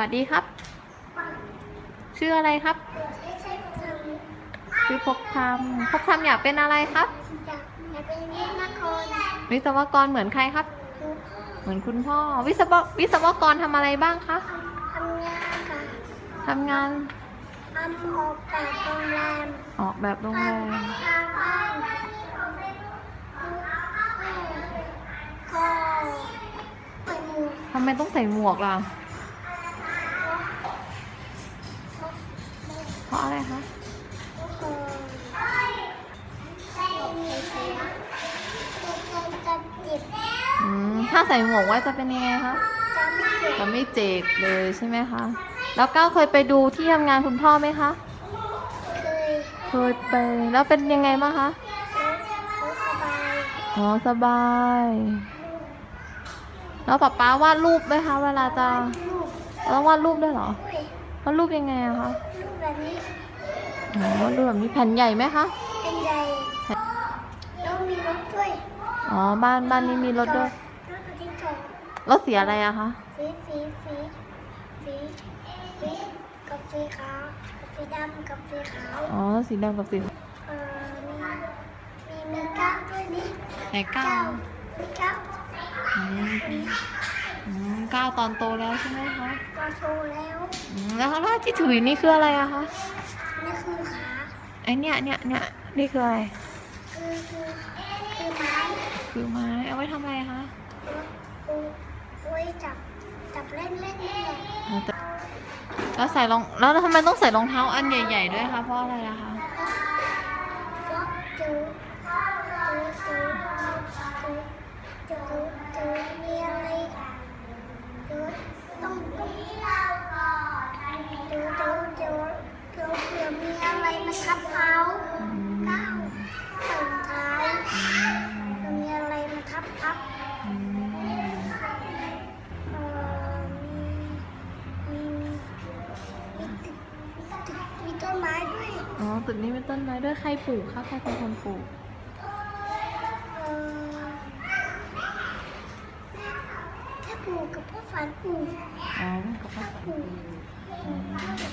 วัสดีครับ ชื่ออะไรครับไม่ใช่ทชื่อพกคำพกคำอยากเป็นอะไรครับำอยากอยากเป็นเล่นนครวิศวกรเหมือนใครครับดูพ่อเหมือนคุณพ่อวิศววิศวกรทำอะไรบ้างคะทำงานกับทำงานทำออกแบบโรงแรมออกแบบโรงแรมทางบ้านก็ไปหมู่ทำไมต้องใส่หมวกล่ะ เพราะอะไรคะก็จะเจ็บอืมถ้าใส่หมวกไว้จะเป็นยังไงคะจะไม่เจ็บจะไม่เจ็บเลยใช่ไหมคะ แล้วก้าวเคยไปดูที่ทำงานคุณพ่อไหมคะ เคยเคยไป แล้วเป็นยังไงบ้างคะรู้สบายอ๋อสบาย แล้วป๊าป๊าวาดรูปไหมคะ เวลาจะลูกต้องวาดรูปด้วยเหรอ ด้วยวาดรูปยังไงอะคะลูกแบบนี้อ๋อวาดรูปแบบนี้แผ่นใหญ่ไหมคะเป็นใหญ่แล้วมีรถด้วยอ๋อบ้านบ้านนี้มีรถด้วยรถที่จอดรถสีอะไรอะคะสีสีสีสีสีกับสีขาวกับสีดำกับสีขาวอ๋อสีดำกับสีเอ่อมีมีมีก้าวด้วยนี่ไหนก้าวมีก้าว อืมอืมก้าวตอนโตแล้วใช่ไหมคะเราโชว์แล้วอืมแล้วแล้วที่ถือนี่คืออะไรอะคะนี่คือขาไอเนี่ยเนี่ยเนี่ยนี่คืออะไรคือคือคือไม้คือไม้เอาไว้ทำอะไรคะเอาไว้จับจับเล่นเล่นนี่แหละอ๋อแต่แล้วใส่รองแล้วทำไมต้องใส่รองเท้าอันใหญ่ ๆ ด้วยคะเพราะอะไรอะคะเพราะเจอเจอเจอเจอเจอเจอมีอะไรเจอต้องต้องเจอเจอเจอเจอเจอเผื่อมี อะไรมาทับเท้าก้าวใส่งเท้ามีอะไรมาทับทับมเอ่อมีมีมีตึกมีตึกมีต้นไม้ด้วยอ๋อตึกนี้มีต้นไม้ด้วยใครปลูกคะใครเป็นคนปลูก เอ่อแค่ปลูกกับพ่อฝันปลูกอ๋อกับพ่อปลูกปลูกด้วย